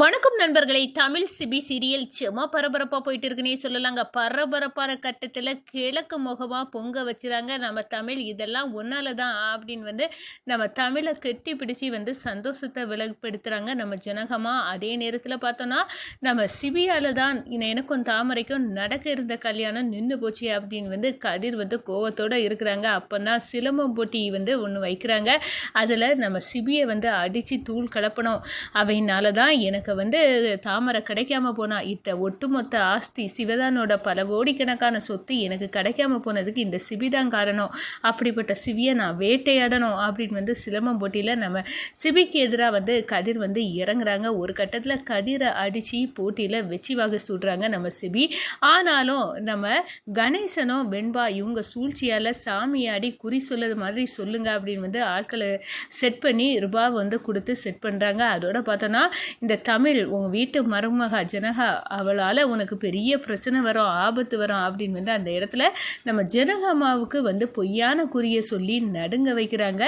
வணக்கம் நண்பர்களே. Tamil CP serial சும்மா பரபரப்பாக போயிட்டு இருக்குன்னே சொல்லலாங்க. பரபரப்பான கட்டத்தில் கிழக்கு முகமாக பொங்க வச்சுறாங்க. நம்ம தமிழ் இதெல்லாம் ஒன்னால தான் அப்படின்னு வந்து நம்ம தமிழை கெட்டி பிடிச்சி வந்து சந்தோஷத்தை விலகுப்படுத்துகிறாங்க நம்ம ஜனகமாக அதே நேரத்தில் பார்த்தோன்னா நம்ம சிபியால் தான் எனக்கும் தாமரைக்கும் நடக்க இருந்த கல்யாணம் நின்று போச்சு அப்படின்னு வந்து கதிர் வந்து கோவத்தோடு இருக்கிறாங்க. அப்போ தான் சிலம்பம் போட்டி வந்து ஒன்று வைக்கிறாங்க. அதில் நம்ம சிபியை வந்து அடித்து தூள் கலப்பணும். அவையினால தான் எனக்கு வந்து தாமரை கிடைக்காம போனா இத்த ஒட்டுமொத்த ஆஸ்தி சிவதானோட பல கோடிக்கணக்கான சொத்து எனக்கு கிடைக்காம போனதுக்கு இந்த சிபி தான் காரணம். அப்படிப்பட்ட சிவியை நான் வேட்டையாடணும் அப்படின்னு வந்து சிலம்பம் போட்டியில் நம்ம சிபிக்கு எதிராக வந்து கதிர் வந்து இறங்குறாங்க. ஒரு கட்டத்தில் கதிரை அடித்து போட்டியில் வெச்சி வாக சுடுறாங்க நம்ம சிபி. ஆனாலும் நம்ம கணேசனும் வெண்பா இவங்க சூழ்ச்சியால் சாமியாடி குறி சொல்லது மாதிரி சொல்லுங்க அப்படின்னு வந்து ஆட்களை செட் பண்ணி ரூபாவை வந்து கொடுத்து செட் பண்ணுறாங்க அதோட பார்த்தோன்னா இந்த தமிழ் உங்கள் வீட்டு மருமகா ஜனகா அவளால் உனக்கு பெரிய பிரச்சனை வரும் ஆபத்து வரும் அப்படின்னு வந்து அந்த இடத்துல நம்ம ஜனகம்மாவுக்கு வந்து பொய்யான குறியை சொல்லி நடுங்க வைக்கிறாங்க.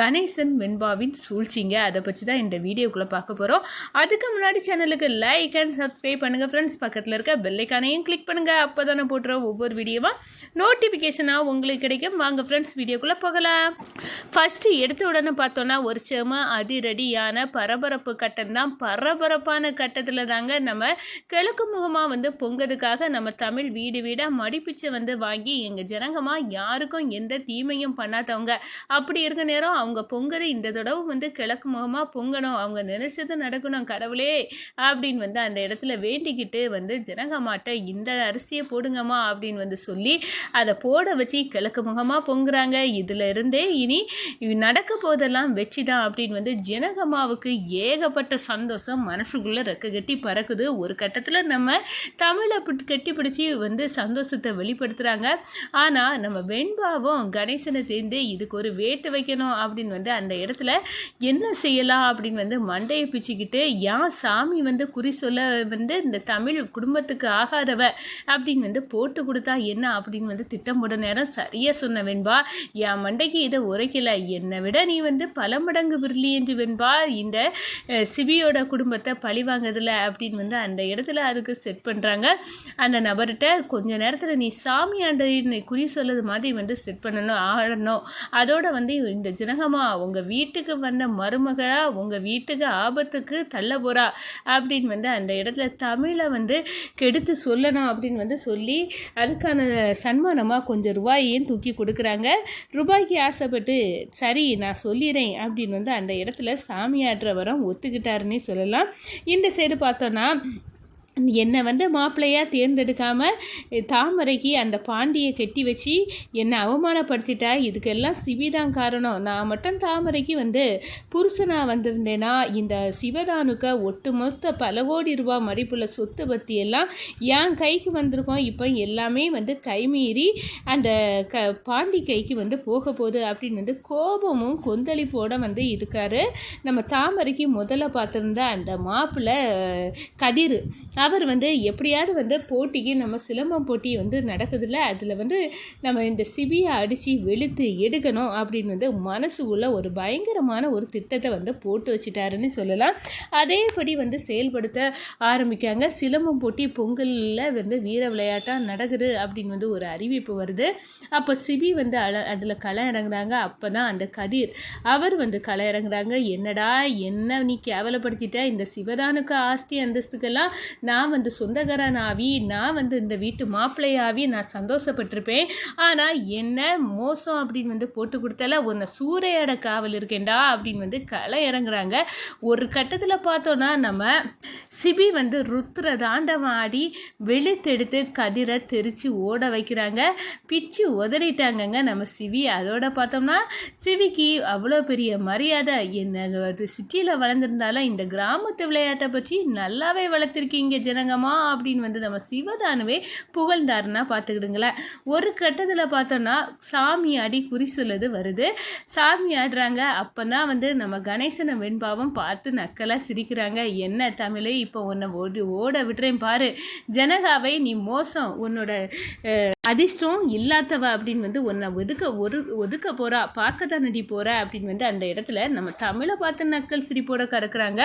கணேசன் வெண்பாவின் சூழ்ச்சிங்க. அதை பற்றி தான் இந்த வீடியோக்குள்ளே பார்க்க போகிறோம் அதுக்கு முன்னாடி சேனலுக்கு லைக் அண்ட் சப்ஸ்கிரைப் பண்ணுங்கள் ஃப்ரெண்ட்ஸ் பக்கத்தில் இருக்க பெல்லைக்கானையும் கிளிக் பண்ணுங்கள் அப்போ தானே போட்டுற ஒவ்வொரு வீடியோவும் நோட்டிஃபிகேஷனாக உங்களுக்கு கிடைக்கும். வாங்க ஃப்ரெண்ட்ஸ் வீடியோக்குள்ளே போகலாம். ஃபஸ்ட்டு எடுத்த உடனே பார்த்தோன்னா ஒரு செம அதிரடியான பரபரப்பு கட்டம் தான் பரபரப்பான கட்டத்தில் தாங்க நம்ம கிழக்கு முகமாக வந்து பொங்கதுக்காக நம்ம தமிழ் வீடு வீடாக மடிப்பிச்சை வந்து வாங்கி எங்கள் ஜனங்கமாக யாருக்கும் எந்த தீமையும் பண்ணாதவங்க. அப்படி இருக்க நேரம் அவங்க பொங்கதை இந்த தடவை வந்து கிழக்கு முகமாக பொங்கணும் அவங்க நினைச்சது நடக்கணும் கடவுளே அப்படின்னு வந்து அந்த இடத்துல வேண்டிக்கிட்டு வந்து ஜனங்கமாட்ட இந்த அரிசியை போடுங்கம்மா அப்படின்னு வந்து சொல்லி அதை போட வச்சு கிழக்கு முகமாக பொங்குறாங்க. இதில் இருந்தே இனி நடக்க போதெல்லாம் வெற்றி தான் அப்படின்னு வந்து ஜனகமாவுக்கு ஏகப்பட்ட சந்தோஷம் மனசுக்குள்ளே ரெக்க கட்டி பறக்குது. ஒரு கட்டத்தில் நம்ம தமிழை பிடி- கட்டி பிடிச்சி வந்து சந்தோஷத்தை வெளிப்படுத்துகிறாங்க ஆனால் நம்ம வெண்பாவும் கணேசனை தேர்ந்து இதுக்கு ஒரு வேட்டு வைக்கணும் அப்படின்னு வந்து அந்த இடத்துல என்ன செய்யலாம் அப்படின்னு வந்து மண்டையை பிச்சுக்கிட்டு ஏன் சாமி வந்து குறி சொல்ல வந்து இந்த தமிழ் குடும்பத்துக்கு ஆகாதவ? அப்படின்னு வந்து போட்டு கொடுத்தா என்ன அப்படின்னு வந்து திட்டம் போட நேரம் சரியாக சொன்ன வெண்பா என் மண்டைக்கு இதை உரைக்கல. என்னை விட நீ வந்து பல மடங்கு பிரில்லியன்ட் வெண்பா இந்த சிபியோட குடும்ப குடும்பத்தை பழி வாங்குதில்ல அப்படின்னு வந்து அந்த இடத்துல அதுக்கு செட் பண்ணுறாங்க அந்த நபர்கிட்ட கொஞ்ச நேரத்தில் நீ சாமி ஆண்டை குறி சொல்லது மாதிரி வந்து செட் பண்ணணும் ஆடணும். அதோட வந்து இந்த ஜனகமா உங்கள் வீட்டுக்கு வந்த மருமகளாக உங்கள் வீட்டுக்கு ஆபத்துக்கு தள்ள போகிறா அப்படின்னு வந்து அந்த இடத்துல தமிழை வந்து கெடுத்து சொல்லணும் அப்படின்னு வந்து சொல்லி அதுக்கான சன்மானமாக கொஞ்சம் ரூபாயையும் தூக்கி கொடுக்குறாங்க. ரூபாய்க்கு ஆசைப்பட்டு சரி நான் சொல்லிடுறேன் அப்படின்னு வந்து அந்த இடத்துல சாமியாற்றவரம் ஒத்துக்கிட்டாருன்னே சொல்லலாம். இந்த சைடு பார்த்தோன்னா என்னை வந்து மாப்பிள்ளையாக தேர்ந்தெடுக்காம தாமரைக்கு அந்த பாண்டியை கட்டி வச்சு என்னை அவமானப்படுத்திட்டா. இதுக்கெல்லாம் சிவி தான் காரணம். நான் மட்டும் தாமரைக்கு வந்து புருஷனாக வந்திருந்தேனா? இந்த சிவதானுக்க ஒட்டுமொத்த பல கோடி ரூபா மதிப்புள்ள சொத்து பற்றி எல்லாம் என் கைக்கு வந்திருக்கோம். இப்போ எல்லாமே வந்து கைமீறி அந்த க பாண்டி கைக்கு வந்து போக போகுது அப்படின்னு வந்து கோபமும் கொந்தளிப்போட வந்து இருக்காரு. நம்ம தாமரைக்கு முதல்ல பார்த்துருந்த அந்த மாப்பிள்ளை கதிர். அவர் வந்து எப்படியாவது வந்து போட்டிக்கு நம்ம சிலம்பம் போட்டி வந்து நடக்குதுல்ல அதில் வந்து நம்ம இந்த சிபியை அடித்து வெளுத்து எடுக்கணும் அப்படின்னு வந்து மனசு உள்ள ஒரு பயங்கரமான ஒரு திட்டத்தை வந்து போட்டு வச்சுட்டாருன்னு சொல்லலாம். அதேபடி வந்து செயல்படுத்த ஆரம்பிக்காங்க. சிலம்பம் போட்டி பொங்கலில் வந்து வீர விளையாட்டாக நடக்குது அப்படின்னு வந்து ஒரு அறிவிப்பு வருது. அப்போ சிபி வந்து அதில் களை இறங்குறாங்க. அப்போ தான் அந்த கதிர் அவர் வந்து களை இறங்குறாங்க. என்னடா என்ன நீ கேவலப்படுத்திட்ட? இந்த சிவதானுக்கு ஆஸ்தி அந்தஸ்துக்கெல்லாம் நான் நான் வந்து சொந்தக்காரன் ஆவி நான் வந்து இந்த வீட்டு மாப்பிள்ளையாவி நான் சந்தோஷப்பட்டிருப்பேன். ஆனால் என்ன மோசம் அப்படின்னு வந்து போட்டு கொடுத்தால உன்னை சூறையாட காவல் இருக்கேன்டா அப்படின்னு வந்து களை இறங்குறாங்க. ஒரு கட்டத்தில் பார்த்தோன்னா நம்ம சிபி வந்து ருத்ர தாண்டவாடி வெளுத்தெடுத்து கதிரை தெரித்து ஓட வைக்கிறாங்க. பிச்சு உதறிட்டாங்கங்க நம்ம சிவி அதோட பார்த்தோம்னா சிவிக்கு அவ்வளோ பெரிய மரியாதை. என்ன சிட்டியில் வளர்ந்துருந்தாலும் இந்த கிராமத்து விளையாட்டை பற்றி நல்லாவே வளர்த்துருக்கீங்க ஜனங்கமா அப்படின்னு வந்து நம்ம சிவதானுவே புகழ்ந்தாருன்னா பார்த்துக்கிடுங்களேன். ஒரு கட்டத்தில் பார்த்தோன்னா சாமி ஆடி குறி சொல்லுது வருது. சாமி ஆடுறாங்க. அப்போ தான் வந்து நம்ம கணேசனை வெண்பாவம் பார்த்து நக்கலாக சிரிக்கிறாங்க. என்ன தமிழே இப்போ உன்னை ஓடி ஓட விடுறேன் பாரு. ஜனகாவை நீ மோசம். உன்னோட அதிர்ஷ்டம் இல்லாதவ அப்படின்னு வந்து உன்னை ஒதுக்க ஒரு ஒதுக்க போகிறா பார்க்க தான் நடி போகிற அப்படின்னு வந்து அந்த இடத்துல நம்ம தமிழை பார்த்து நக்கல் சிரிப்போட கறக்குறாங்க.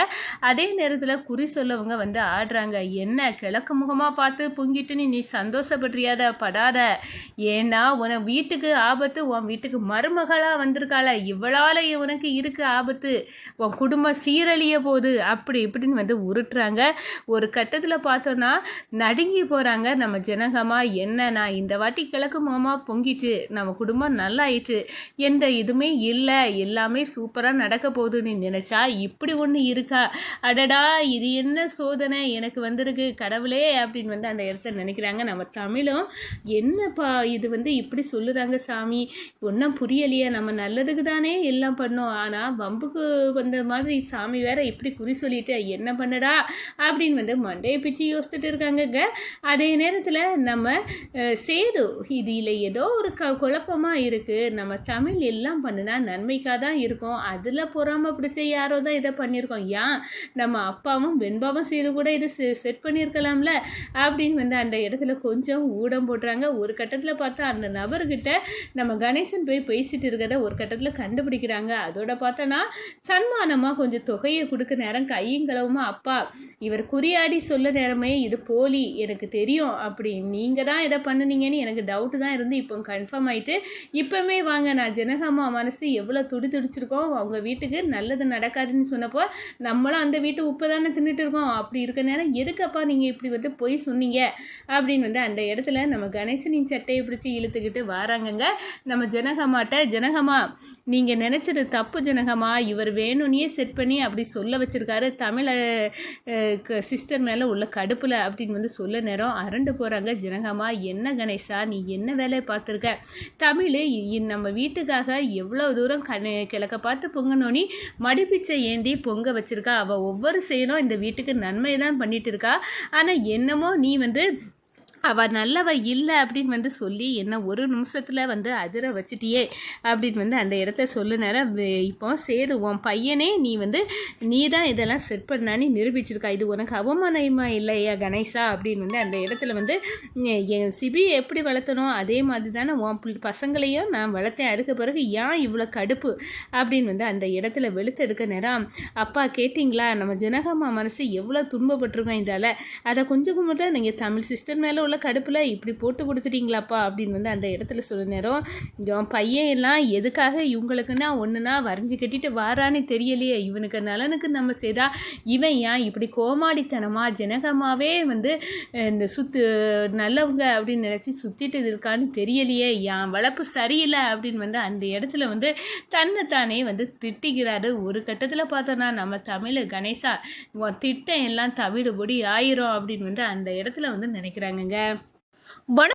அதே நேரத்தில் குறி சொல்லவங்க வந்து ஆடுறாங்க. என்ன கிழக்கு முகமாக பார்த்து பொங்கிட்டுன்னு நீ சந்தோஷப்படுறியாத படாத. ஏன்னா உன வீட்டுக்கு ஆபத்து உன் வீட்டுக்கு மருமகளாக வந்திருக்காள. இவ்வளால உனக்கு இருக்கு ஆபத்து. உன் குடும்பம் சீரழிய போகுது. அப்படி இப்படின்னு வந்து உருட்டுறாங்க. ஒரு கட்டத்தில் பார்த்தோன்னா நடுங்கி போகிறாங்க நம்ம ஜனகமா என்ன நான் இந்த வாட்டி கிழக்கு முகமாக பொங்கிட்டு நம்ம குடும்பம் நல்லாயிட்டு எந்த இதுவுமே இல்லை. எல்லாமே சூப்பராக நடக்க போகுதுன்னு நினச்சா இப்படி ஒன்று இருக்கா? அடடா இது என்ன சோதனை? எனக்கு வந்து வந்திருக்கு கடவுளே அப்படின்னு வந்து அந்த இடத்த நினைக்கிறாங்க. நம்ம தமிழும் என்னப்பா இது வந்து இப்படி சொல்லுறாங்க சாமி? ஒன்றும் புரியலையே நம்ம நல்லதுக்கு தானே எல்லாம் பண்ணோம். ஆனால் வம்புக்கு வந்த மாதிரி சாமி வேற இப்படி குறி சொல்லிட்டு என்ன பண்ணடா அப்படின்னு வந்து மண்டையை பிச்சு யோசிச்சுட்டு இருக்காங்கங்க. அதே நேரத்தில் நம்ம சேது இதில் ஏதோ ஒரு க குழப்பமாக இருக்குது நம்ம தமிழ் எல்லாம் பண்ணினா நன்மைக்காக தான் இருக்கும். அதில் பொறாமல் பிடிச்ச யாரோ தான் இதை பண்ணியிருக்கோம். ஏன்? நம்ம அப்பாவும் வெண்பாவும் சேது கூட இதை செட் பண்ணியிருக்கலாம்ல அப்படின்னு வந்து அந்த இடத்துல கொஞ்சம் ஊடம் போடுறாங்க. ஒரு கட்டத்தில் பார்த்தா அந்த நபர்கிட்ட நம்ம கணேசன் போய் பேசிட்டு இருக்கிறத ஒரு கட்டத்தில் கண்டுபிடிக்கிறாங்க. அதோட பார்த்தோன்னா சன்மானமாக கொஞ்சம் தொகையை கொடுக்க நேரம் கையுங்களவுமா அப்பா இவர் குறியாடி சொல்ல நேரமே இது போலி எனக்கு தெரியும். அப்படி நீங்கள் தான் இதை பண்ணுனீங்கன்னு எனக்கு டவுட்டு தான் இருந்து இப்போ கன்ஃபார்ம் ஆயிட்டு இப்போமே வாங்க நான் ஜனகாமா மனசு எவ்வளோ துடி துடிச்சிருக்கோம். அவங்க வீட்டுக்கு நல்லது நடக்காதுன்னு சொன்னப்போ நம்மளும் அந்த வீட்டு உப்பு தானே தின்னுட்டு இருக்கோம். அப்படி இருக்க நேரம் எது எதுக்கப்பா நீங்கள் இப்படி வந்து பொய் சொன்னீங்க? அப்படின்னு வந்து அந்த இடத்துல நம்ம கணேசனின் சட்டையை பிடிச்சி இழுத்துக்கிட்டு வாராங்கங்க. நம்ம ஜனகமாட்ட ஜனகமா நீங்கள் நினச்சது தப்பு ஜனகமா இவர் வேணும்னே செட் பண்ணி அப்படி சொல்ல வச்சுருக்காரு. தமிழ சிஸ்டர் மேலே உள்ள கடுப்பில் அப்படின்னு வந்து சொல்ல நேரம் அரண்டு போகிறாங்க ஜனகமா என்ன கணேசா நீ என்ன வேலையை பார்த்துருக்க? தமிழ் நம்ம வீட்டுக்காக எவ்வளோ தூரம் கண கிழக்க பார்த்து பொங்கனோனி மடிப்பிச்சை ஏந்தி பொங்க வச்சுருக்கா. அவள் ஒவ்வொரு செயலும் இந்த வீட்டுக்கு நன்மை தான் பண்ணிட்டு இருக்கா. ஆனால் என்னமோ நீ வந்து அவர் நல்லவர் இல்லை அப்படின்னு வந்து சொல்லி என்ன ஒரு நிமிஷத்தில் வந்து அதிர வச்சிட்டியே அப்படின்னு வந்து அந்த இடத்த சொல்லு நேரம் இப்போ சேது உன் பையனே நீ வந்து நீ தான் இதெல்லாம் செட் பண்ணான்னு நிரூபிச்சிருக்கா. இது உனக்கு அவமானமா இல்லையா கணேஷா அப்படின்னு வந்து அந்த இடத்துல வந்து என் சிபி எப்படி வளர்த்தனோ அதே மாதிரி தானே உன் பசங்களையும் நான் வளர்த்தேன். அதுக்கு பிறகு ஏன் இவ்வளோ கடுப்பு அப்படின்னு வந்து அந்த இடத்துல வெளுத்தெடுக்க நேரம். அப்பா கேட்டிங்களா? நம்ம ஜனகம்மா மனசு எவ்வளோ துன்பப்பட்டிருக்கோம் இதால். அதை கொஞ்சம் மட்டும் நீங்கள் தமிழ் சிஸ்டர் மேலே உள்ள கடுப்பில் இப்படி போட்டு கொடுத்துட்டீங்களாப்பா? அப்படின்னு வந்து அந்த இடத்துல சொல்ல நேரம் இவன் பையன் எல்லாம் எதுக்காக இவங்களுக்குன்னா ஒன்றுனா வரைஞ்சி கட்டிட்டு வாரான்னு தெரியலையே. இவனுக்கு நலனுக்கு நம்ம செய்தா இவன் ஏன் இப்படி கோமாளித்தனமா ஜனகமாகவே வந்து இந்த சுத்து நல்லவங்க அப்படின்னு நினச்சி சுற்றிட்டு இருக்கான்னு தெரியலையே. என் வளர்ப்பு சரியில்லை. அப்படின்னு வந்து அந்த இடத்துல வந்து தன்னைத்தானே வந்து திட்டிக்கிறாரு ஒரு கட்டத்தில் பார்த்தோன்னா நம்ம தமிழ் கணேஷா திட்டம் எல்லாம் தவிடுபடி ஆயிரும். அப்படின்னு வந்து அந்த இடத்துல வந்து நினைக்கிறாங்கங்க. வணக்கம்